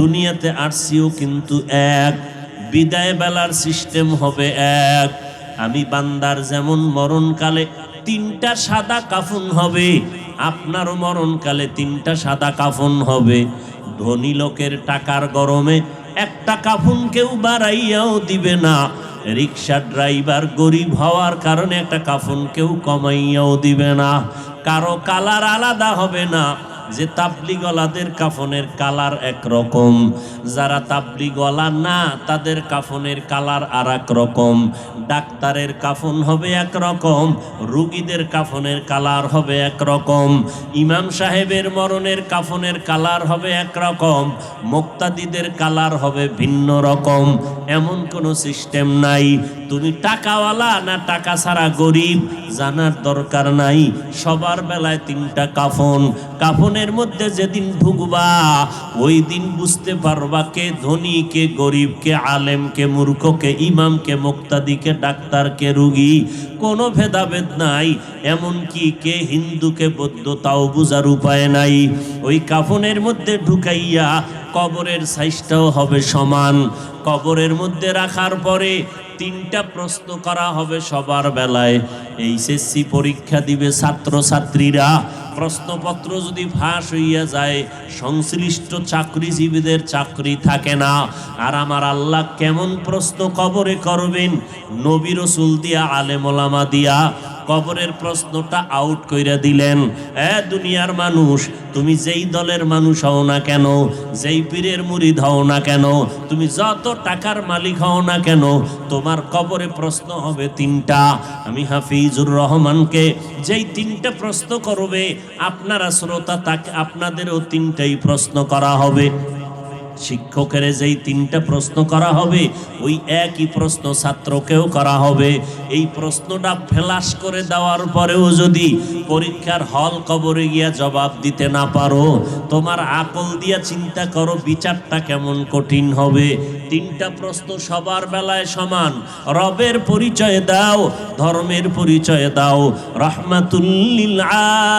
দুনিয়াতে আসছিও কিন্তু এক। বিদায় বেলার সিস্টেম হবে এক। আমি বান্দার যেমন মরণকালে তিনটা সাদা কাফন হবে, আপনারও মরণকালে তিনটা সাদা কাফন হবে। ধনী লোকের টাকার গরমে একটা কাফন কেউ বাড়াইয়াও দিবে না। রিক্সা ড্রাইভার গরিব হওয়ার কারণে একটা কাফন কেউ কমাইয়াও দিবে না। কারও কালার আলাদা হবে না। যে তাবলিগলাদের কাফনের কালার একরকম, যারা তাবলিগলা না, তাদের কাফনের কালার আর এক রকম ডাক্তারের কাফন হবে একরকম, রুগীদের কাফনের কালার হবে একরকম। ইমাম সাহেবের মরণের কাফনের কালার হবে একরকম, মুক্তাদিদের কালার হবে ভিন্ন রকম। এমন কোনো সিস্টেম নাই। তুমি টাকাওয়ালা না টাকা ছাড়া গরিব? জানার দরকার নাই। সবার বেলায় তিনটা কাফন। কাফনের মধ্যে যেদিন ঢুকবা, ওই দিন বুঝতে পারবা কে ধনী, কে গরিব, কে আলেম, কে মূর্খ, কে ইমাম, কে মুক্তাদি, কে ডাক্তার, কে রুগী। কোনো ভেদাভেদ নাই, এমনকি কে হিন্দুকে বৌদ্ধ, তাও বুঝার উপায় নাই। ওই কাফনের মধ্যে ঢুকাইয়া কবরের সাইজটাও হবে সমান। কবরের মধ্যে রাখার পরে তিনটা প্রশ্ন করা হবে সবার বেলায়। এইচএসসি পরীক্ষা দিবে ছাত্রছাত্রীরা। প্রশ্নপত্র যদি ফাঁস হইয়া যায়, সংশ্লিষ্ট চাকরিজীবীদের চাকরি থাকে না। আর আমার আল্লাহ কেমন প্রশ্ন কবরে করবেন? নবী রসুল দিয়া, আলেমোলামা দিয়া। কবরের প্রশ্নটা আউট কইরা দিলেন, এ দুনিয়ার মানুষ, তুমি যেই দলের মানুষ হও না কেন, যেই পীরের মুরিদ হও না কেন, তুমি যত টাকার মালিক হও না কেন, তোমার কবরে প্রশ্ন হবে তিনটা। আমি হাফিজুর রহমানকে যেই তিনটা প্রশ্ন করবে, আপনারা শ্রোতা তাকে, আপনাদেরও তিনটাই প্রশ্ন করা হবে। শিক্ষকের যেই তিনটা প্রশ্ন করা হবে, ওই একই প্রশ্ন ছাত্রকেও করা হবে। এই প্রশ্নটা ফেলাস করে দেওয়ার পরেও যদি পরীক্ষার হল কবরে গিয়া জবাব দিতে না পারো, তোমার আকল দিয়া চিন্তা করো বিচারটা কেমন কঠিন হবে। তিনটা প্রশ্ন সবার বেলায় সমান। রবের পরিচয় দাও, ধর্মের পরিচয় দাও, রহমাতুল্লিল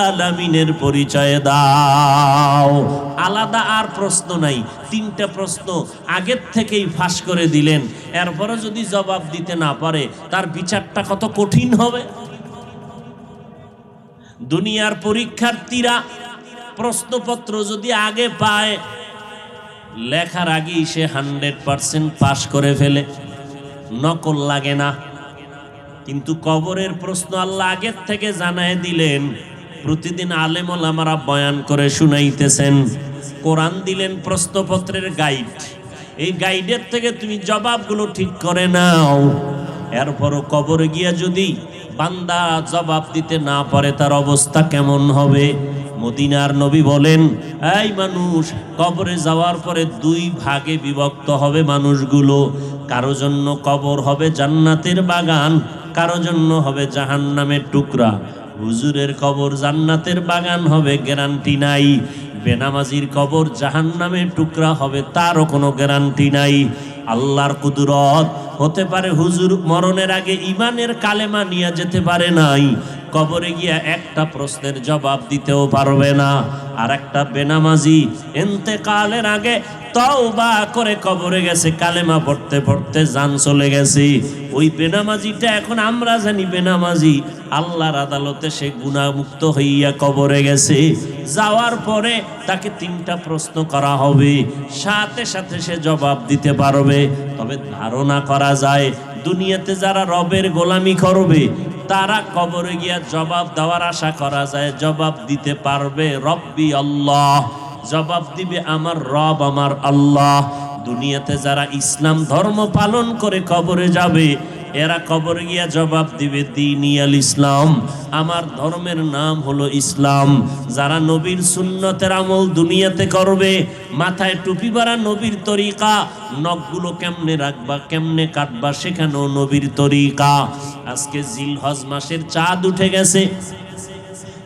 আলামিনের পরিচয় দাও। আলাদা আর প্রশ্ন নাই, তিনটা প্রশ্ন আগের থেকেই ফাঁস করে দিলেন। এরপরে যদি জবাব দিতে না পারে, তার বিচারটা কত কঠিন হবে? দুনিয়ার পরীক্ষার্থীরা প্রশ্নপত্র যদি আগে পায়, লেখার আগেই সে হান্ড্রেড পার্সেন্ট পাশ করে ফেলে। নকল লাগে না। কিন্তু কবরের প্রশ্ন আল্লাহ আগের থেকে জানায় দিলেন, প্রতিদিন আলেমল আমারা বয়ান করে শুনাইতেছেন, কোরআন দিলেন প্রশ্নপত্রের গাইড। এই গাইডের থেকে তুমি জবাবগুলো ঠিক করে নাও। এরপরও কবরে গিয়া যদি বান্দা জবাব দিতে না পারে, তার অবস্থা কেমন হবে? মদিনার নবী বলেন, এই মানুষ, কবরে যাওয়ার পরে দুই ভাগে বিভক্ত হবে মানুষগুলো। কারও জন্য কবর হবে জান্নাতের বাগান, কারও জন্য হবে জাহান্নামের টুকরা। হুজুরের কবর জান্নাতের বাগান হবে, গ্যারান্টি নাই। বেনামাজির কবর জাহান্নামের টুকরা হবে, তারও কোনো গ্যারান্টি নাই। আল্লাহর কুদরত হতে পারে হুজুর মরণের আগে ইমানের কালেমা নিয়ে যেতে পারে নাই। কবরে গিয়া একটা প্রশ্নের জবাব দিতেও পারবে না। আর একটা বেনামাজি এতেকালের আগে তওবা করে কবরে গেছে, কালেমা পড়তে পড়তে জান চলে গেছে। ওই বেনামাজিটা এখন আমরা জানি বেনামাজি, আল্লাহর আদালতে সে গুণামুক্ত হইয়া কবরে গেছে। যাওয়ার পরে তাকে তিনটা প্রশ্ন করা হবে, সাথে সাথে সে জবাব দিতে পারবে। তবে ধারণা করা যায়, দুনিয়াতে যারা রবের গোলামি করবে তারা কবরে গিয়া জবাব দেওয়ার আশা করা যায়, জবাব দিতে পারবে, রব্বি আল্লাহ। জবাব দিবে, আমার রব, আমার আল্লাহ। দুনিয়াতে যারা ইসলাম ধর্ম পালন করে কবরে যাবে এরা কবরে গিয়া জবাব দিবে দিনিয়াল ইসলাম। আমার ধর্মের নাম হলো ইসলাম। যারা নবীর সুন্নতের আমল দুনিয়াতে করবে, মাথায় টুপি বাড়া নবীর তরিকা, নখগুলো কেমনে রাখবা, কেমনে কাটবা, সেখানেও নবীর তরিকা। আজকে জিল হজ মাসের চাঁদ উঠে গেছে।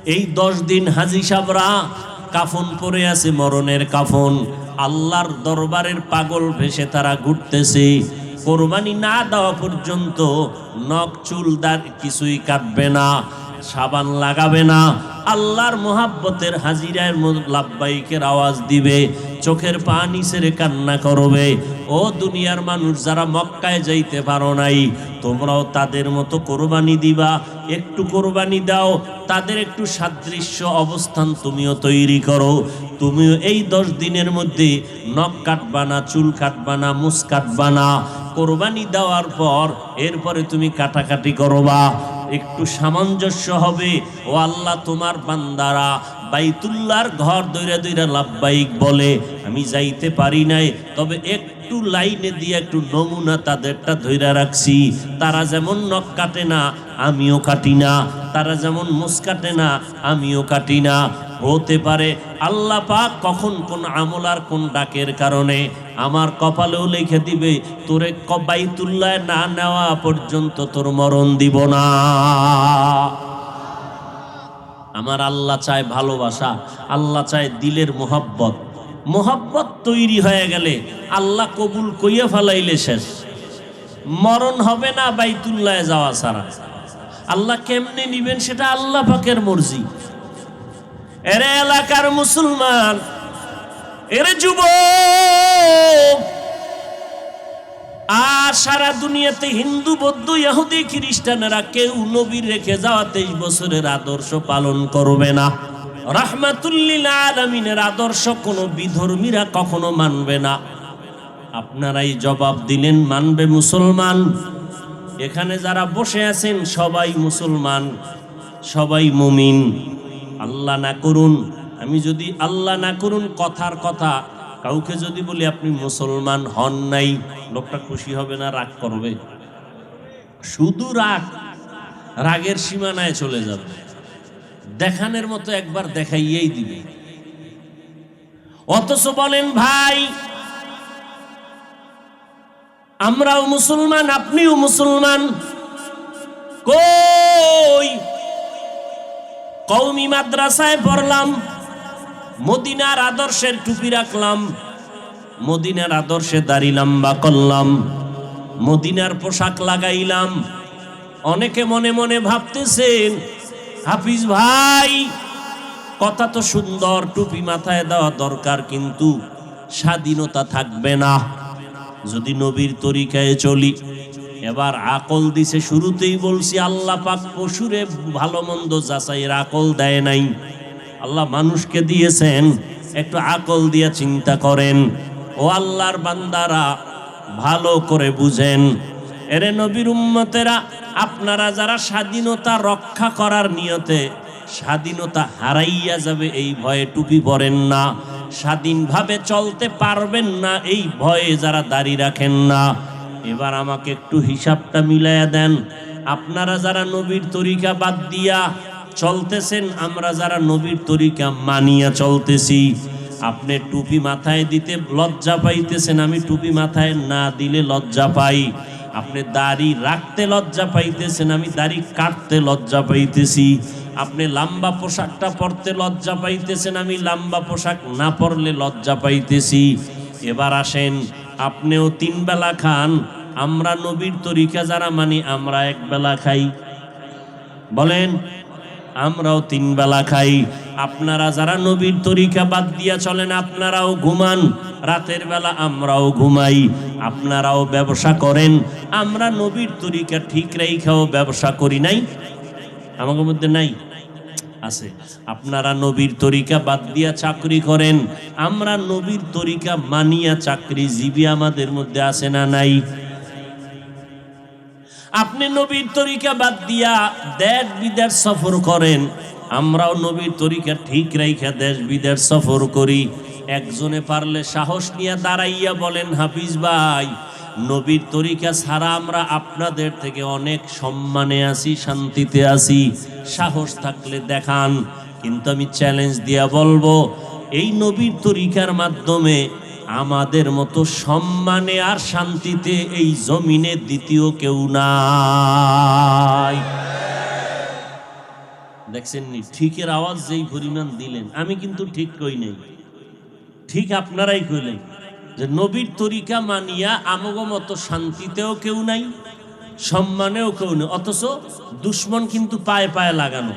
এই দশ দিন হাজি সাবরা কাফন পরে আছে মরণের কাফন। আল্লাহর দরবারের পাগল ভেসে তারা ঘুরতেছে। কোরবানি না দেওয়া পর্যন্ত নখ, চুল দার কিছুই কাটবে না, সাবান লাগাবে না। আল্লাহর মোহাব্বতের হাজিরার লাভবাইকের আওয়াজ দিবে, চোখের পানি ছেড়ে কান্না করবে। ও দুনিয়ার মানুষ, যারা মক্কায় যাইতে পারো নাই, তোমরাও তাদের মতো কোরবানি দিবা। একটু কোরবানি দাও, তাদের একটু সাদৃশ্য অবস্থান তুমিও তৈরি করো। তুমিও এই দশ দিনের মধ্যে নখ কাটবা না, চুল কাটবা না মুস কাটবা না। কোরবানি দেওয়ার পর এরপরে তুমি কাটাকাটি করবা। একটু সামঞ্জস্য হবে, ও আল্লাহ, তোমার বান্দারা বাইতুল্লার ঘর দৈরা দৈরা লাভবাইক বলে, আমি যাইতে পারি নাই। তবে একটু লাইনে দিয়ে একটু নমুনা তাদেরটা ধৈরা রাখছি। তারা যেমন নখ কাটে না, আমিও কাটি না। তারা যেমন মুস কাটে না, আমিও কাটি না। হতে পারে। আল্লাহ পাক কখন কোন আমল আর কোন ডাকের কারণে আমার কপালেও লিখে দিবে, তোরে কবাইতুল্লায় না নেওয়া পর্যন্ত তোর মরণ দিব না। আমার আল্লাহ চায় ভালোবাসা, আল্লাহ চায় দিলের মোহাব্বত। মোহাব্বত তৈরি হয়ে গেলে আল্লাহ কবুল কইয়া ফেলাইলে শেষ। মরণ হবে না বাইতুল্লায় যাওয়া ছাড়া। আল্লাহ কেমনে নিবেন সেটা আল্লাহ পাকের মর্জি। এরে এলাকার মুসলমান, এরে যুবক, আর সারা দুনিয়াতে হিন্দু, বৌদ্ধ, ইহুদি, খ্রিস্টানেরা কেউ নবীর রেখে যাওয়া তেইশ বছরের আদর্শ পালন করবে না। রাহমাতুল্লিল আলমিনের আদর্শ কোনো বিধর্মীরা কখনো মানবে না। আপনারাই জবাব দিলেন, মানবে মুসলমান? এখানে যারা বসে আছেন, সবাই মুসলমান, সবাই মুমিন। আল্লাহ না করুন, আমি যদি আল্লাহ না করুন কথার কথা, কাউকে যদি বলি আপনি মুসলমান হন নাই, লোকটা খুশি হবে না, রাগ করবে? শুধু রাগ, রাগের সীমানায় চলে যাবে। দেখানের মতো একবার দেখাইয়েই দিবে। অথচ বলেন, ভাই, আমরাও মুসলমান, আপনিও মুসলমান। কই কৌমি মাদ্রাসায় পড়লাম, মদিনার আদর্শের টুপি রাখলাম, মদিনার আদর্শে দাড়ি লম্বা করলাম, মদিনার পোশাক লাগাইলাম। অনেকে মনে মনে ভাবতেছেন, হাফিজ ভাই, কথা তো সুন্দর, টুপি মাথায় দেওয়া দরকার, কিন্তু স্বাধীনতা থাকবে না। যদি নবীর তরিকায় চলি এবার আকল দিছে, শুরুতেই বলছি, আল্লাহ পাক পশুরে ভালো মন্দ যাচাইয়ের আকল দেয় নাই। আল্লাহ মানুষকে দিয়েছেন, একটু আকল দিয়ে চিন্তা করেন। ও আল্লাহর বান্দারা ভালো করে বুঝেন। এরে নবীর উম্মতেরা, আপনারা যারা স্বাধীনতা রক্ষা করার নিয়তে স্বাধীনতা হারাইয়া যাবে, এই ভয়ে টুপি পরেন না। স্বাধীনভাবে চলতে পারবেন না, এই ভয়ে যারা দাড়ি রাখেন না। এবার আমাকে একটু হিসাবটা মিলাইয়া দেন। আপনারা যারা নবীর তরিকা বাদ দিয়া চলতেছেন, আমরা যারা নবীর তরিকা মানিয়া চলতেছি, আপনি টুপি মাথায় দিতে লজ্জা পাইতেছেন, আমি টুপি মাথায় না দিলে লজ্জা পাই। আপনি দাড়ি রাখতে লজ্জা পাইতেছেন, আমি দাড়ি কাটতে লজ্জা পাইতেছি। আপনি লম্বা পোশাকটা পরতে লজ্জা পাইতেছেন, আমি লম্বা পোশাক না পরলে লজ্জা পাইতেছি। এবার আসেন, আপনিও তিন বেলা খান আমরা নবীর তরিকা যারা মানি, আমরা এক বেলা খাই। বলেন, আমরাও তিন বেলা খাই। আপনারা যারা নবীর তরিকা বাদ দিয়া চলেন, আপনারাও ঘুমান। রাতের বেলা আমরাও ঘুমাই। আপনারাও ব্যবসা করেন। আমরা নবীর তরিকা ঠিক রেখাও ব্যবসা করি নাই। আমাদের মধ্যে নাই। আছে। আপনারা নবীর তরিকা বাদ দিয়া চাকরি করেন। আমরা নবীর তরিকা মানিয়া চাকরি চাকরিজীবী আমাদের মধ্যে আছে না নাই? আপনি নবীর তরিকা বাদ দিয়া দেশ বিদেশ সফর করেন, আমরাও নবীর তরিকা ঠিক রাইখা দেশ বিদেশ সফর করি। একজনে পারলে সাহস নিয়ে দাঁড়াইয়া বলেন, হাফিজ ভাই, নবীর তরিকা ছাড়া আমরা আপনাদের থেকে অনেক সম্মানে আছি, শান্তিতে আছি। সাহস থাকলে দেখান, কিন্তু আমি চ্যালেঞ্জ দিয়া বলব, এই নবীর তরিকার মাধ্যমে আমাদের মতো সম্মানে আর শান্তিতে এই জমিনে দ্বিতীয় কেউ নাই। দেখছেন নি? ঠিকের আওয়াজ যেই পরিমাণ দিলেন, আমি কিন্তু ঠিক কই নাই। ঠিক আপনারাই কইলেন যে নবীর তরিকা মানিয়া আমগো মতো শান্তিতেও কেউ নাই, সম্মানেও কেউ নেই, অথচ দুশ্মন কিন্তু পায়ে পায়ে লাগানো।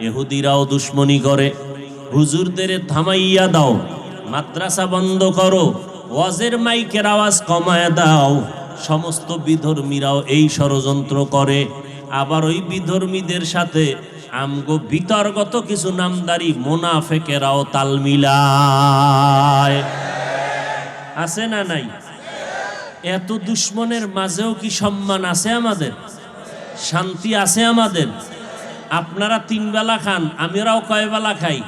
এহুদিরাও দুশ্মনী করে, হুজুরদের থামাইয়া দাও। মাদ্রাসা বন্ধ করো, ওয়াজের মাইকের আওয়াজ কমায় দাও। সমস্ত বিধর্মীরাও এই ষড়যন্ত্র করে। আবার ওই বিধর্মীদের সাথে আমগো বিতর্গত কিছু নামদারি মোনাফেকেরাও তাল মিলায়। আছে না নাই? এত দুশ্মনের মাঝেও কি সম্মান আছে আমাদের? শান্তি আছে আমাদের? আপনারা তিন বেলা খান, আমরাও কয় বেলা খাই।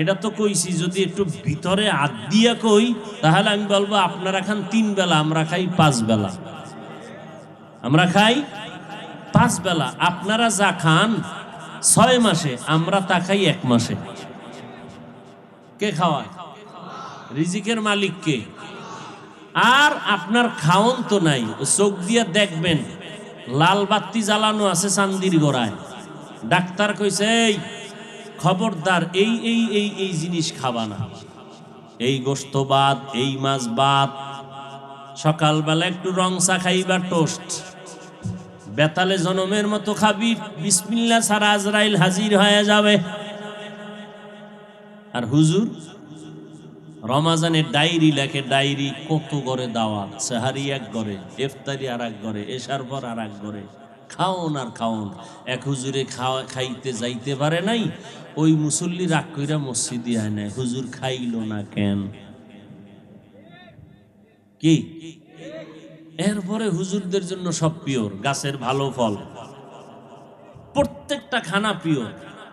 এটা তো কইছি, যদি একটু ভিতরে হাত দিয়া কই, তাহলে আমি বলব আপনারা খান তিন বেলা, আমরা খাই পাঁচ বেলা। আমরা খাই পাঁচ বেলা। আপনারা যা খান ছয় মাসে, আমরা তা খাই এক মাসে। কে খাওয়ায়? রিজিকের মালিক কে? আর আপনার খাওন তো নাই, চোখ দিয়ে দেখবেন, লাল বাতি জ্বালানো আছে চান্দির গোড়ায়। ডাক্তার কইছে, এই খবরদার, এই এই এই এই জিনিস খাবা না। এই গোস্ত বাদ, এই মাছ বাদ। সকালবেলা একটু রং চা খাইবা টোস্ট। বেতালে জনমের মতো খাবি, বিসমিল্লা ছাড়া আজরাইল হাজির হয়ে যাবে। আর হুজুর, রমাজানের ডায়েরি লেখে, ডায়েরি কত করে দাওয়াত? সেহারি এক করে ইফতারি আর এক করে এসার পর আর এক করে খাওন আর খাওন। এক হুজুরে খাওয়া খাইতে যাইতে পারে নাই, ওই মুসল্লি রাগ কইরা মসজিদে আয় নাই। হুজুর খাইল না কেন? কি? এরপরে হুজুরদের জন্য সব পিওর, গাছের ভালো ফল। প্রত্যেকটা খানা পিওর।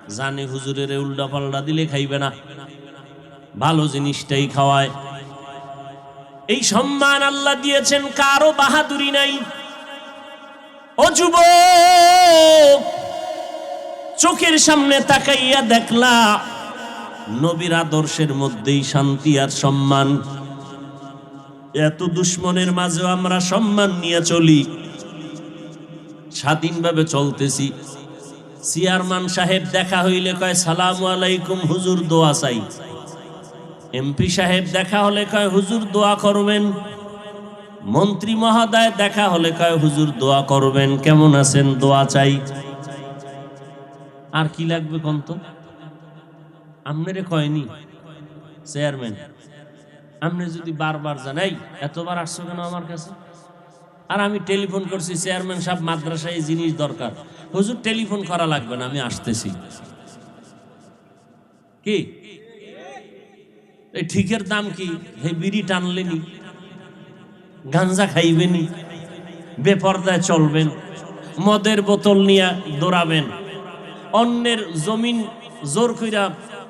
জানে হুজুরের উল্টা পাল্টা দিলে খাইবে না। ভালো জিনিসটাই খাওয়ায়। এই সম্মান আল্লাহ দিয়েছেন, কারও বাহাদুরি নাই। ও যুব চোখের সামনে তাকাইয়া দেখলা, নবীর আদর্শের মধ্যেই শান্তি আর সম্মান। এত দুশ্মনের মাঝেও আমরা সম্মান নিয়ে চলি। স্বাধীনভাবে চলতেছি। চেয়ারম্যান সাহেব দেখা হইলে কয়, সালাম আলাইকুম, হুজুর, দোয়া চাই। এমপি সাহেব দেখা হলে কয়, হুজুর, দোয়া করবেন। মন্ত্রী মহাদায়, দেখা হলে কয়, হুজুর, দোয়া করবেন, কেমন আছেন? দোয়া চাই। আর কি লাগবে কোন তো? আমনেরে কয়নি? চেয়ারম্যান। আপনি যদি বারবার জানাই, এতবার আসছো কেন আমার কাছে? আর আমি টেলিফোন করছি, চেয়ারম্যান সাহেব, মাদ্রাসায় জিনিস দরকার। হুজুর, টেলিফোন করা লাগবে না, আমি আসতেছি। কি? এই ঠিকের দাম কি? হে বিড়ি টানলেনি। গাঞ্জা খাইবেনি, বেপর্দায় চলবেন, মদের বোতল নিয়ে দৌড়াবেন, অন্যের জমিন জোর কইরা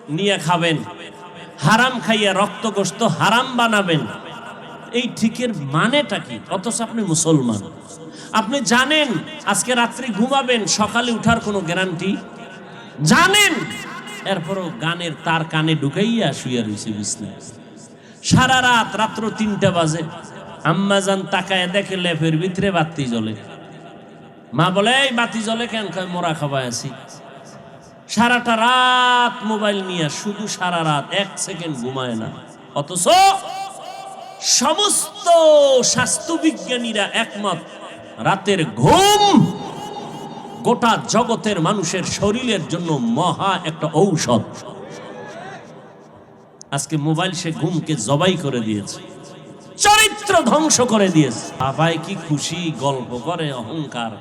নিয়ে খাবেন, হারাম খাইয়া রক্ত গোস্ত হারাম বানাবেন। এই ঠিকের মানেটা কি? অথচ আপনি মুসলমান। আপনি জানেন আজকে রাত্রি ঘুমাবেন, সকালে উঠার কোনো গ্যারান্টি? জানেন! এরপরও গানের তার কানে ঢুকাইয়া শুয়ে রয়েছে বিছনায়। সারা রাত, রাত্র তিনটা বাজে। আম্মা যান তাকায় দেখে লেপের ভিতরে বাতি জ্বলে। মা বলে, এই বাতি জ্বলে কেন? কয়, মোরা খাবায় আছি। সারাটা রাত মোবাইল নিয়ে, শুধু সারা রাত, এক সেকেন্ড ঘুমায় না। অথচ সমস্ত স্বাস্থ্যবিজ্ঞানীরা একমত, রাতের ঘুম গোটা জগতের মানুষের শরীরের জন্য মহা একটা ঔষধ। আজকে মোবাইল সে ঘুমকে জবাই করে দিয়েছে। চরিত্র ধ্বংস করে দিয়েছে। বাবাই কি খুশি, গল্প করে, অহংকার।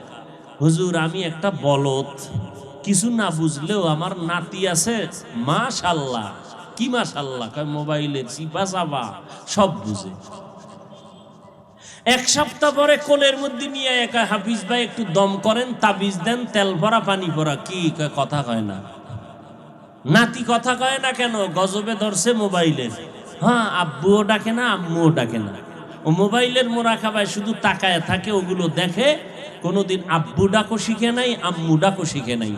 হুজুর, আমি একটা বলদ। কিছু না বুঝলেও আমার নাতি আছে, মাশাল্লাহ। কি মাশাল্লাহ? কয়, মোবাইলে চিপা চাপা, সব বুঝে। এক সপ্তাহ পরে কোলের মধ্যে নিয়ে একা হাফিজ ভাই, একটু দম করেন, তাবিজ দেন, তেল ভরা, পানি ভরা। কি কথা কয় না। নাতি কথা কয় না কেন? গজবে ধরছে মোবাইলের হ্যাঁ আব্বুও ডাকে না, আম্মুও ডাকে না। ও মোবাইলের মোরা খাবায় শুধু তাকায় থাকে, ওগুলো দেখে কোনোদিন আব্বু ডাকো শিখে নাই, আম্মু ডাকো শিখে নাই।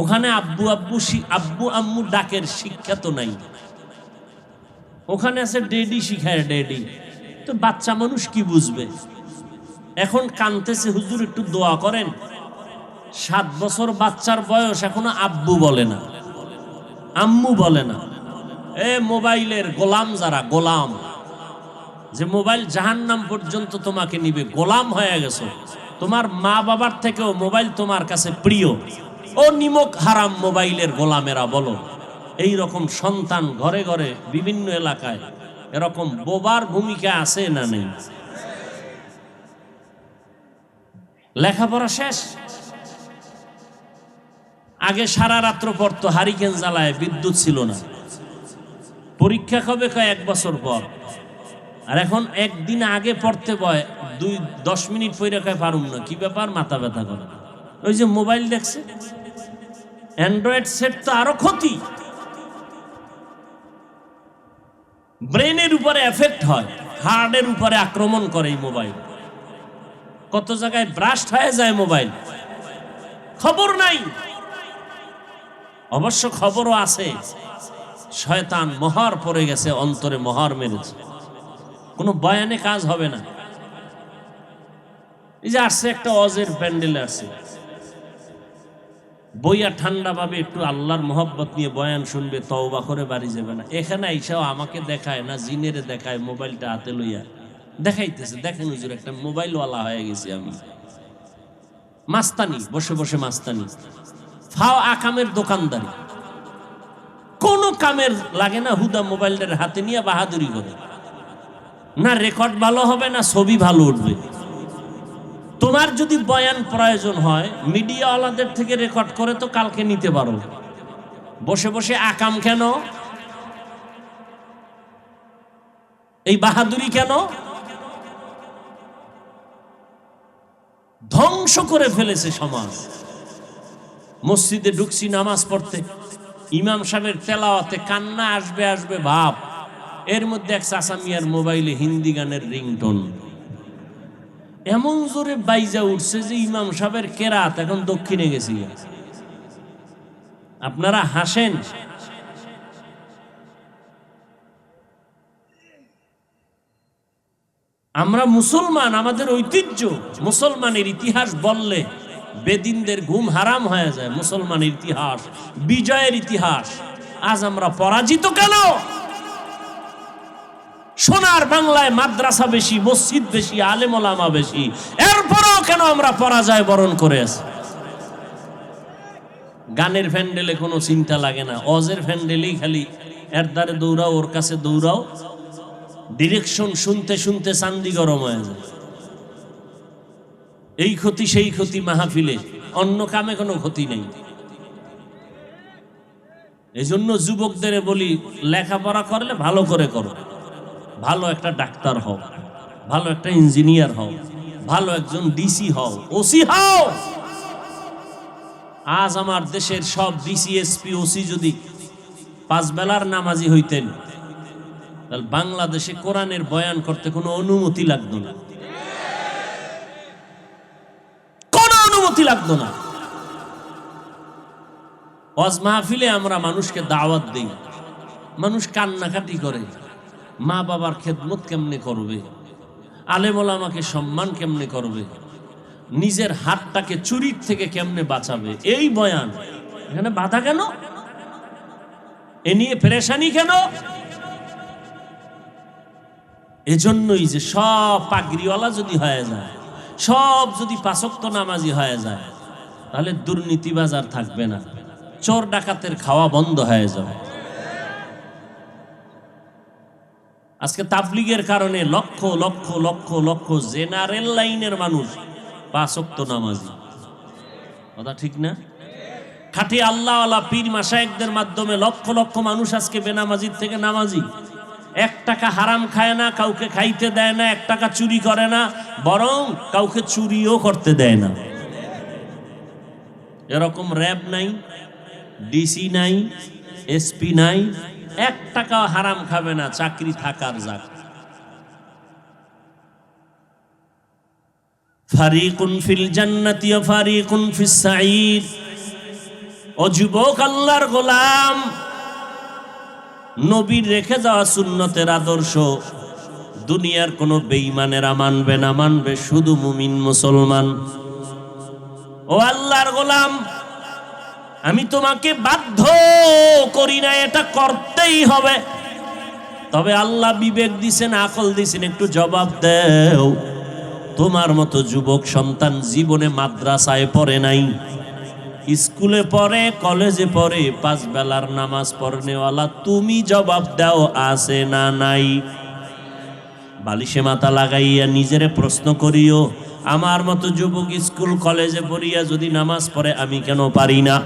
ওখানে আব্বু আব্বু আব্বু, আম্মু ডাকের শিক্ষা তো নাই। ওখানে আছে ডেডি শিখায় ডেডি তো বাচ্চা মানুষ কি বুঝবে? এখন কানতেছে, হুজুর একটু দোয়া করেন। সাত বছর বাচ্চার বয়স, এখনও আব্বু বলে না। আম্মু বলে না। এ মোবাইলের গোলাম যারা, গোলাম। যে মোবাইল জাহান্নাম পর্যন্ত তোমাকে নিবে, গোলাম হয়ে গেছো। তোমার মা বাবার থেকেও মোবাইল তোমার কাছে প্রিয়। ও নিমক হারাম মোবাইলের গোলামেরা বলো। এই রকম সন্তান ঘরে ঘরে বিভিন্ন এলাকায় এরকম বোবার ভূমিকা আছে না নেই? লেখাপড়া শেষ? আগে সারা রাত্র পড়তো, হারিকেন জ্বালায়, বিদ্যুৎ ছিল না। পরীক্ষা কবে কয় এক বছর পর। আর এখন একদিন আগে পড়তে বয়, দুই, দশ মিনিট পরে কয় পারুম না। কি ব্যাপার? মাথা ব্যথা করে। ওই যে মোবাইল দেখছে? অ্যান্ড্রয়েড সেট তো আরও ক্ষতি। ব্রেনের উপরে এফেক্ট হয় হার্টের উপরে আক্রমণ করে এই মোবাইল। কত জায়গায় ব্রাস্ট হয়ে যায় মোবাইল। খবর নাই। অবশ্য খবরও আছে। শয়তান মহার পড়ে গেছে, অন্তরে মহার মেরেছে কোনো বয়ানে কাজ হবে না। এই যে আসছে একটা অজের প্যান্ডেল আসছে। বইয়া ঠান্ডা ভাবে একটু আল্লাহর মোহব্বত নিয়ে বয়ান শুনবে, তওবা করে বাড়ি যাবে না। এখানে আইসাও আমাকে দেখায় না, জিনেরে দেখায় মোবাইলটা হাতে লইয়া। দেখাইতেছে, দেখেন হুজুর, একটা মোবাইলওয়ালা হয়ে গেছি আমি। মাস্তানি, বসে বসে মাস্তানি। ফাও আকামের দোকানদারি। কোন কামের লাগে না, হুদা মোবাইলটার হাতে নিয়ে বাহাদুরি করে। না রেকর্ড ভালো হবে, না ছবি ভালো উঠবে। তোমার যদি বয়ান প্রয়োজন হয়, মিডিয়াওয়ালাদের থেকে রেকর্ড করে তো কালকে নিতে পারো। বসে বসে আকাম কেন? এই বাহাদুরি কেন? ধ্বংস করে ফেলেছে সমাজ। মসজিদে ঢুকছি নামাজ পড়তে। ইমাম সাহেবের তেলাওয়াতে কান্না আসবে আসবে, ভাব। এর মধ্যে এক চাষামিয়ার মোবাইলে হিন্দি গানের রিংটোন। এমন জোরে বাইজা উঠছে যে ইমাম সাহেবের কেরাত, এখন দক্ষিণে গেছি। আপনারা হাসেন? আমরা মুসলমান, আমাদের ঐতিহ্য, মুসলমানের ইতিহাস বললে বেদিনদের ঘুম হারাম হয়ে যায় মুসলমানের ইতিহাস, বিজয়ের ইতিহাস। আজ আমরা পরাজিত কেন? সোনার বাংলায় মাদ্রাসা বেশি, মসজিদ বেশি, আলেমলামা বেশি, এরপরেও কেন আমরা পরাজয় বরণ করে আছি? গানের ফ্যান্ডেলে কোনো চিন্তা লাগে না, অজের ফ্যান্ডেলেই খালি, এর দ্বারে দৌড়াও, ওর কাছে দৌড়াও। ডিরেকশন শুনতে শুনতে চান্দি গরম হয়ে যায়। এই ক্ষতি, সেই ক্ষতি মাহফিলে। অন্য কামে কোনো ক্ষতি নেই। এই জন্য যুবকদের বলি, লেখাপড়া করলে ভালো করে করো। ভালো একটা ডাক্তার হও, ভালো একটা ইঞ্জিনিয়ার হও, ভালো একজন ডিসি হও, ওসি হও। আজ আমার দেশের সব ডিসি, এসপি, ওসি যদি পাঁচ বেলার নামাজি হইতেন, তাহলে বাংলাদেশে কোরআনের বয়ান করতে কোনো অনুমতি লাগতো না। অনুমতি লাগতো না। ওয়াজ মাহফিলে আমরা মানুষকে দাওয়াত দিই। মানুষ কান্নাকাটি করে, মা বাবার খেদমত কেমনে করবে? আলেমল আমাকে সম্মান কেমনে করবে? নিজের হাতটাকে চুরির থেকে কেমনে বাঁচাবে? এই বয়ান। এখানে বাধা কেন? এ নিয়ে পেরেশানি কেন? এজন্যই যে সব পাগড়িওয়ালা যদি হয়ে যায় সব যদি পাশক্ত নামাজি হয়ে যায়, তাহলে দুর্নীতিবাজ আর থাকবে না। চোর ডাকাতের খাওয়া বন্ধ হয়ে যাবে। আজকে তাবলিগের কারণে লক্ষ লক্ষ লক্ষ লক্ষ জেনারেল লাইনের মানুষ পাঁচক্ত নামাজি। কথা ঠিক না? খাটি আল্লাহ আল্লাহ পীর মাসায়েকদের মাধ্যমে লক্ষ লক্ষ মানুষ আজকে বেনামাজির থেকে নামাজি। এক টাকা হারাম খায় না, কাউকে খাইতে দেয় না, এক টাকা চুরি করে না, বরং কাউকে চুরিও করতে দেয় না। এরকম র্যাব নাই, ডিসি নাই, এসপি নাই, এক টাকা হারাম খাবে না, চাকরি থাকার যাক ফারিকুন ফিল জান্নাতি ফারিকুন ফিস ও যুবক আল্লাহর গোলাম নবীর রেখে যাওয়া সুন্নতের আদর্শ, দুনিয়ার কোনো বেঈমানেরা মানবে না, মানবে শুধু মুমিন মুসলমান। ও আল্লাহর গোলাম, আমি তোমাকে বাধ্য করি না, এটা করতেই হবে। তবে আল্লাহ বিবেক দিছেন, আকল দিছেন, একটু জবাব দেও। তোমার মতো যুবক সন্তান জীবনে মাদ্রাসায় পড়ে নাই। স্কুলে পড়ে, কলেজে পড়ে, পাঁচ বেলার নামাজ পড়নেওয়ালা, তুমি জবাব দাও, আছে না নাই? বালিশে মাথা লাগাইয়া নিজেরে প্রশ্ন করিও, আমার মতো যুবক স্কুল, কলেজে পড়িয়া যদি নামাজ পড়ে, আমি কেন পারি না?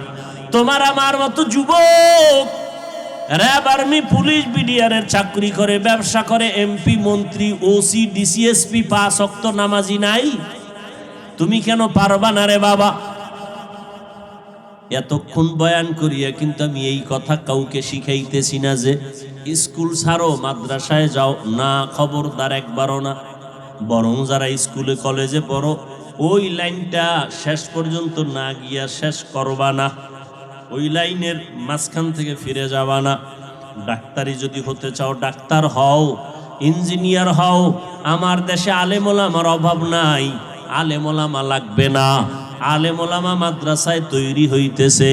তোমার আমার মতো যুবক! র্যাব আর্মি, পুলিশ, বিডিআরের চাকরি করে, ব্যবসা করে, এমপি, মন্ত্রী, ওসি, ডিসিএসপি, পাঁচ অক্ত নামাজি নাই? তুমি কেন পারবা না রে বাবা? এতক্ষণ বয়ান করিয়া কিন্তু আমি এই কথা কাউকে শিখাইতেছি না যে স্কুল ছাড়ো, মাদ্রাসায় যাও। না, খবরদার একবারও না। বরং যারা স্কুলে, কলেজে পড়ো, ওই লাইনটা শেষ পর্যন্ত না গিয়া শেষ করবা না। ওই লাইনের মাঝখান থেকে ফিরে যাবা না। ডাক্তারি যদি হতে চাও, ডাক্তার হও, ইঞ্জিনিয়ার হও। আমার দেশে আলেমোলামার অভাব নাই। আলেমোলামা লাগবে না। আলেমোলামা মাদ্রাসায় তৈরি হইতেছে।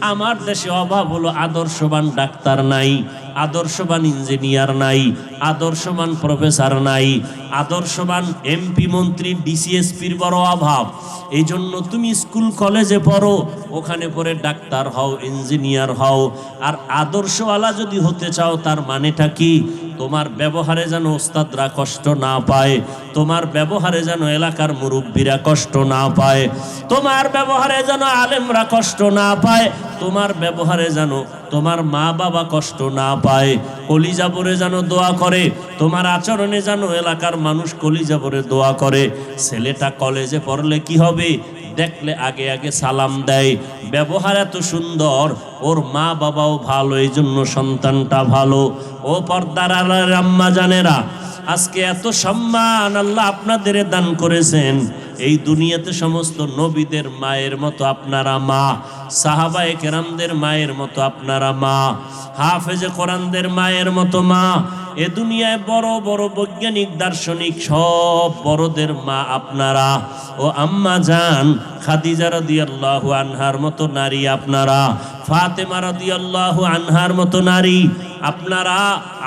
আমার দেশে অভাব হলো আদর্শবান ডাক্তার নাই, আদর্শবান ইঞ্জিনিয়ার নাই, আদর্শবান প্রফেসর নাই, আদর্শবান এমপি মন্ত্রী ডিসিএসপির বড় অভাব। এই জন্য তুমি স্কুল, কলেজে পড়ো, ওখানে পড়ে ডাক্তার হও, ইঞ্জিনিয়ার হও। আর আদর্শওয়ালা যদি হতে চাও, তার মানেটা কি? তোমার ব্যবহারে যেন ওস্তাদরা কষ্ট না পায়, তোমার ব্যবহারে যেন এলাকার মুরব্বীরা কষ্ট না পায়, তোমার ব্যবহারে যেন আলেমরা কষ্ট না পায়, তোমার ব্যবহারে যেন তোমার মা বাবা কষ্ট না পায়, কলিজাবরে যেন দোয়া করে, তোমার আচরণে যেন এলাকার মানুষ কলিজাবরে দোয়া করে, ছেলেটা কলেজে পড়লে কি হবে? দেখলে আগে আগে সালাম দেয়। ব্যবহার এত সুন্দর, ওর মা বাবাও ভালো এই জন্য সন্তানটা ভালো। ও পর্দার আম্মা জানেরা, আজকে এত সম্মান আল্লাহ আপনাদের দান করেছেন। এই দুনিয়াতে সমস্ত নবীদের মায়ের মতো আপনারা মা সাহাবায়ে কেরামদের মায়ের মতো আপনারা মা, হাফেজে কোরআনদের মায়ের মতো মা, এ দুনিয়ায় বড় বড় বৈজ্ঞানিক, দার্শনিক সব বড়দের মা আপনারা। ও আম্মা যান খাদিজা রাদিয়াল্লাহু আনহার মতো নারী আপনারা, ফাতেমা রাদিয়াল্লাহু আনহার মতো নারী আপনারা,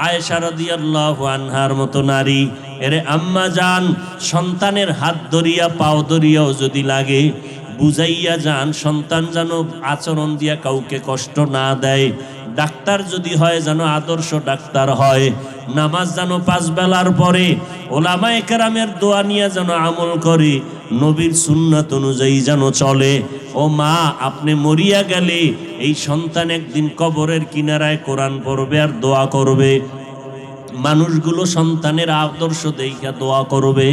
আয়েশা রাদিয়াল্লাহু আনহার মতো নারী। এরে আম্মা যান সন্তানের হাত ধরিয়া, পাও ধরিয়াও যদি লাগে, বুঝাইয়া যান, সন্তান যেন আচরণ দিয়া কাউকে কষ্ট না দেয়। ডাক্তার যদি হয়, যেন আদর্শ ডাক্তার হয়। নামাজ যেন পাঁচ বেলার পরে, ওলামায়ে কেরামের দোয়া নিয়ে যেন আমল করে, নবীর সুন্নাত অনুযায়ী যেন চলে। ও মা, আপনি মরিয়া গেলে, এই সন্তান একদিন কবরের কিনারায় কোরআন পড়বে আর দোয়া করবে। মানুষগুলো সন্তানের আদর্শ দেখা দোয়া করবে।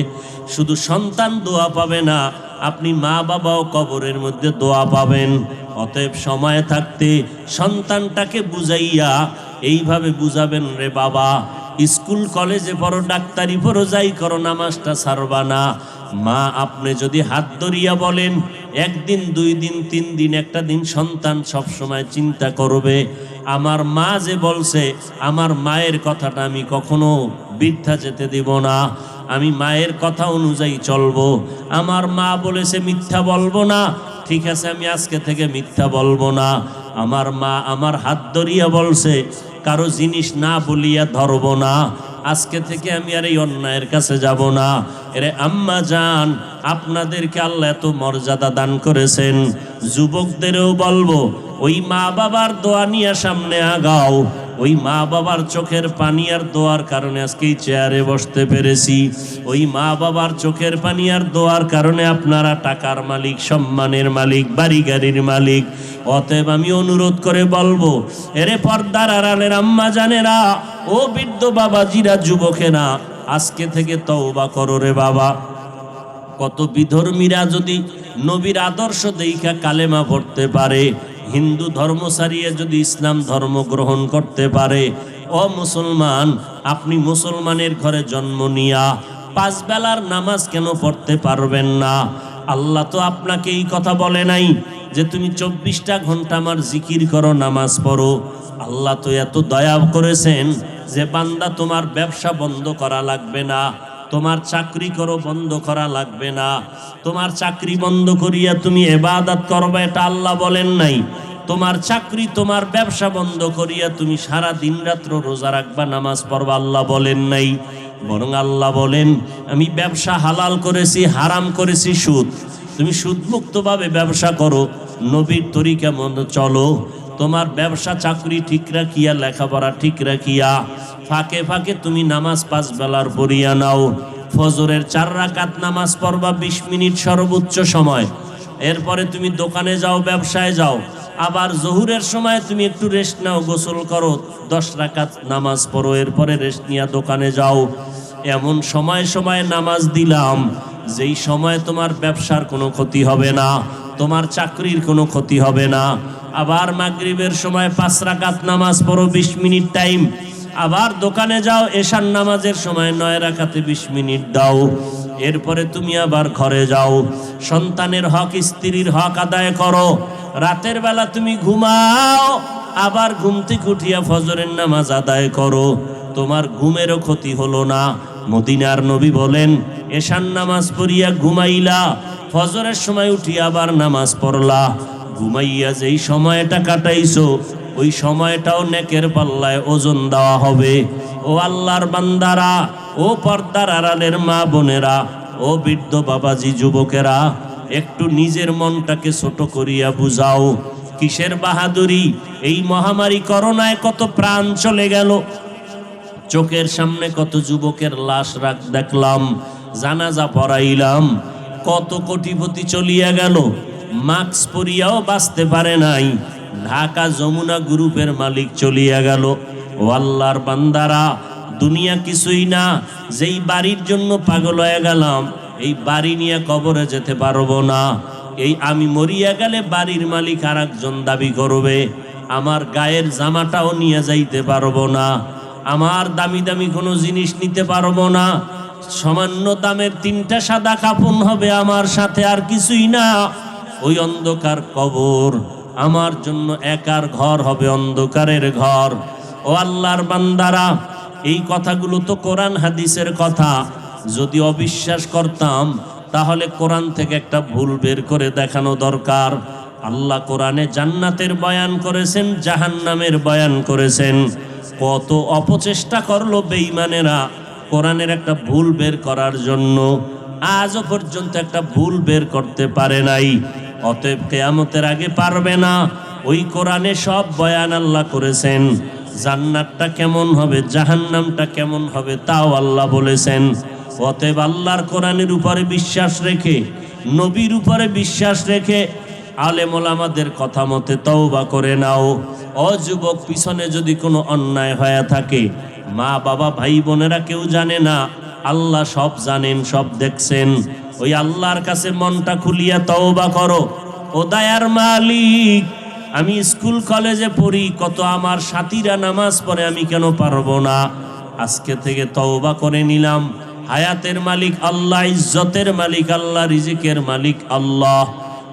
শুধু সন্তান দোয়া পাবে না, আপনি মা বাবাও কবরের মধ্যে দোয়া পাবেন। অতএব সময় থাকতে সন্তানটাকে বুঝাইয়া এইভাবে বুঝাবেন রে বাবা, স্কুল, কলেজে পড়ো, ডাক্তারি পড়ো, যাই করো, নামাজটা সারবা না। মা, আপনি যদি হাত ধরিয়া বলেন, একদিন, দুই দিন, তিন দিন, একটা দিন সন্তান সব সময় চিন্তা করবে। আমার মা যে বলছে, আমার মায়ের কথাটা আমি কখনো বৃদ্ধা যেতে দেব না। আমি মায়ের কথা অনুযায়ী চলবো। আমার মা বলেছে, মিথ্যা বলব না। ঠিক আছে, আমি আজকে থেকে মিথ্যা বলব না। আমার মা আমার হাত ধরিয়া বলছে, কারও জিনিস না বলিয়া ধরবো না। আজকে থেকে আমি আর এই অন্যায়ের কাছে যাব না। এরে আম্মা যান আপনাদেরকে আল্লাহ এত মর্যাদা দান করেছেন। যুবকদেরও বলব, ওই মা বাবার দোয়া নিয়ে সামনে আগাও। ওই মা বাবার চোখের পানি আর দোয়ার কারণে আজকে চেয়ারে বসতে পেরেছি। ওই মা বাবার চোখের পানি আর দোয়ার কারণে আপনারা টাকার মালিক, সম্মানের মালিক বাড়ি গাড়ির মালিক অতএব আমি অনুরোধ করে বলব, এরে পর্দার আড়ালের আম্মা জানেরা ও বৃদ্ধ বাবা বাবাজিরা যুবকেরা আজকে থেকে তওবা করো রে বাবা। কত বিধর্মীরা যদি নবীর আদর্শ দেখা কালেমা পড়তে পারে, হিন্দু ধর্ম সারিয়ে যদি ইসলাম ধর্ম গ্রহণ করতে পারে, ও মুসলমান, আপনি মুসলমানের ঘরে জন্ম নিয়া পাঁচ বেলার নামাজ কেন পড়তে পারবেন না? আল্লাহ তো আপনাকে এই কথা বলে নাই যে তুমি চব্বিশটা ঘণ্টা আমার জিকির করো, নামাজ পড়ো। আল্লাহ তো এত দয়া করেছেন যে বান্দা তোমার ব্যবসা বন্ধ করা লাগবে না, তোমার চাকরি করো বন্ধ করা লাগবে না, তোমার চাকরি বন্ধ করিয়া তুমি এবাদাত করবে, এটা আল্লাহ বলেন নাই। তোমার চাকরি, তোমার ব্যবসা বন্ধ করিয়া তুমি সারা দিন রাত্র রোজা রাখবা, নামাজ পড়বা, আল্লাহ বলেন নাই। বরং আল্লাহ বলেন, আমি ব্যবসা হালাল করেছি, হারাম করেছি সুদ। তুমি সুদমুক্তভাবে ব্যবসা করো। নবীর তরিকা মতো চলো। তোমার ব্যবসা, চাকরি ঠিক রাখিয়া, লেখাপড়া ঠিক রাখিয়া। ফাঁকে ফাঁকে তুমি নামাজ পাঁচ বেলার পড়িয়া নাও। ফজরের চার রাকাত নামাজ পড়বা বিশ মিনিট সর্বোচ্চ সময়। এরপরে তুমি দোকানে যাও, ব্যবসায় যাও। আবার জহুরের সময় তুমি একটু রেস্ট নাও, গোসল করো, দশ রাকাত নামাজ পড়ো, এরপরে রেস্ট নিয়ে দোকানে যাও। এমন সময় সময় নামাজ দিলাম, যেই সময় তোমার ব্যবসার কোনো ক্ষতি হবে না। তোমার চাকরির কোনো ক্ষতি হবে না। আবার মাগরিবের সময় পাঁচ রাকাত নামাজ পড়ো বিশ মিনিট টাইম। আবার দোকানে যাও, এশার নামাজের সময় নয় রাখাতে বিশ মিনিট দাও। এরপরে তুমি আবার ঘরে যাও। সন্তানের হক, স্ত্রীর হক আদায় করো। রাতের বেলা তুমি ঘুমাও, আবার ঘুম থেকে উঠিয়া ফজরের নামাজ আদায় করো। তোমার ঘুমেরও ক্ষতি হলো না। মদিনার নবী বলেন এশান নামাজ পড়িয়া ঘুমাইলা ফজরের সময় উঠিয়া আবার নামাজ পড়লা। ঘুমাইয়া যেই সময়টা কাটাইছো, ওই সময়টাও নেকের পাল্লায় ওজন দেওয়া হবে। ও আল্লাহর বান্দারা, ও পর্দার আড়ালের মা বোনেরা, ও বৃদ্ধ বাবাজি যুবকেরা, একটু নিজের মনটাকে ছোট করিয়া বুঝাও। কিসের বাহাদুরি? এই মহামারী করোনায় কত প্রাণ চলে গেল। চোখের সামনে কত যুবকের লাশ রাখ দেখলাম, জানাজা পড়াইলাম। কত কোটিপতি চলিয়া গেল? মাস্ক পরিয়াও বাঁচতে পারে নাই। ঢাকা যমুনা গ্রুপের মালিক চলিয়া গেল। ও আল্লাহর বান্দারা, দুনিয়া কিছুই না, যেই বাড়ির জন্য পাগল হয়ে গেলাম, এই বাড়ি নিয়ে কবরে যেতে পারব না। এই আমি মরিয়া গেলে বাড়ির মালিক আর একজন দাবি করবে। আমার গায়ের জামাটাও নিয়ে যাইতে পারব না। আমার দামি দামি কোনো জিনিস নিতে পারব না। সামান্য দামের তিনটা সাদা কাপড় হবে আমার সাথে আর কিছুই না। ওই অন্ধকার কবর আমার জন্য একার ঘর হবে অন্ধকারের ঘর। ও আল্লাহর বান্দারা, এই কথাগুলো তো কোরআন হাদিসের কথা। যদি অবিশ্বাস করতাম, তাহলে কোরআন থেকে একটা ভুল বের করে দেখানো দরকার। আল্লাহ কোরআনে জান্নাতের বয়ান করেছেন, জাহান্নামের বয়ান করেছেন। কত অপচেষ্টা করল বেঈমানেরা। কোরআনের একটা ভুল বের করার জন্য আজও পর্যন্ত একটা ভুল বের করতে পারে নাই। অতএব কেয়ামতের আগে পারবে না। ওই কোরআনে সব বয়ান আল্লাহ করেছেন। জান্নাতটা কেমন হবে, জাহান্নামটা কেমন হবে তাও আল্লাহ বলেছেন। অতএব আল্লাহর কোরআনের উপরে বিশ্বাস রেখে, নবীর উপরে বিশ্বাস রেখে আলেমল আমাদের কথা মতে তওবা করে নাও। অযুবক পিছনে যদি কোনো অন্যায় হয়ে থাকে মা বাবা ভাই বোনেরা কেউ জানে না। আল্লাহ সব জানেন, সব দেখছেন। ওই আল্লাহর কাছে মনটা খুলিয়া তওবা করো। ও দায়ার মালিক, আমি স্কুল কলেজে পড়ি, কত আমার সাথীরা নামাজ পড়ে, আমি কেন পারব না? আজকে থেকে তওবা করে নিলাম। হায়াতের মালিক আল্লাহ, ইজ্জতের মালিক আল্লাহ, রিজিকের মালিক আল্লাহ।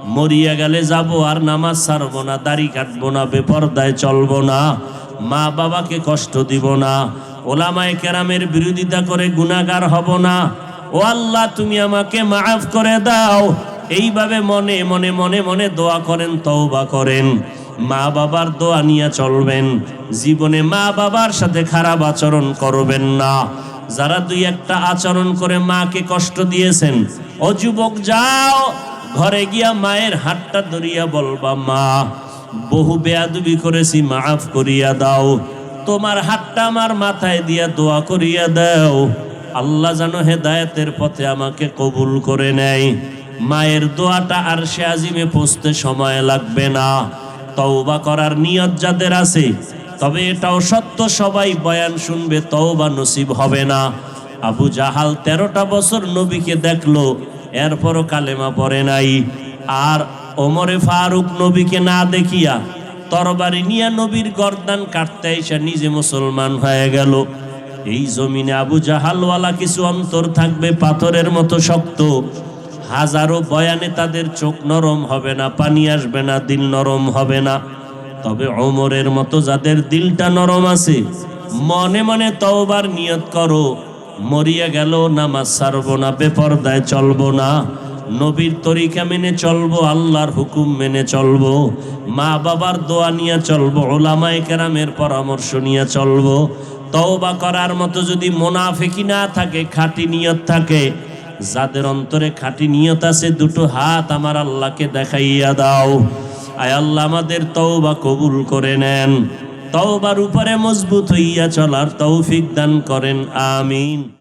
মরিয়া গেলে যাব আর নামাজ ছাড়বো না, দাড়ি কাটবো না, বেপরদায় চলবো না। মা বাবাকে কষ্ট দিব না, ওলামায় কেরামের বিরোধিতা করে গুণাগার হব না। ও আল্লাহ, তুমি আমাকে মাফ করে দাও। এইভাবে মনে মনে মনে মনে দোয়া করেন, তওবা করেন। মা বাবার দোয়া নিয়ে চলবেন। জীবনে মা বাবার সাথে খারাপ আচরণ করবেন না। যারা দুই একটা আচরণ করে মাকে কষ্ট দিয়েছেন, ও যুবক যাও, ঘরে গিয়া মায়ের হাতটা ধরিয়া বলবা, মা বহু বেয়াদুবি করেছি, মাফ করিয়া দাও। তোমার হাতটা আমার মাথায় দিয়া দোয়া করিয়া দাও। আল্লাহ যেন হেদায়েতের পথে আমাকে কবুল করে নেয়। মায়ের দোয়াটা আর সে আজিমে পৌঁছতে সময় লাগবে না। তওবা করার নিয়ত যাদের আছে, তবে এটাও সত্য, সবাই বয়ান শুনবে, তওবা নসিব হবে না। আবু জাহাল তেরোটা বছর নবীকে দেখল, এরপরও কালেমা পড়ে নাই। আর ওমরে ফারুক নবীকে না দেখিয়া তরবারি নিয়া নবীর গর্দান কাটতে এসে নিজে মুসলমান হয়ে গেল। এই জমিনে আবু জাহালওয়ালা কিছু অন্তর থাকবে, পাথরের মতো শক্ত। হাজারো বয়ানে তাদের চোখ নরম হবে না, পানি আসবে না, দিল নরম হবে না। তবে অমরের মতো যাদের দিলটা নরম আছে, মনে মনে তওবার নিয়ত করো, মরিয়া গেল, নামাজ ছাড়বো না, বেপরদায় চলবো না। নবীর তরিকা মেনে চলবো, আল্লাহর হুকুম মেনে চলবো, মা বাবার দোয়া নিয়ে চলবো ওলামায় কেরামের পরামর্শ নিয়ে চলবো, তওবা করার মতো যদি মোনাফেকি না থাকে, খাঁটি নিয়ত থাকে, যাদের অন্তরে খাঁটি নিয়ত আছে, দুটো হাত আমার আল্লাহকে দেখাইয়া দাও। আয় আল্লাহ, আমাদের তওবা কবুল করে নেন। তওবার উপরে মজবুত হইয়া চলার তৌফিক দান করেন, আমিন।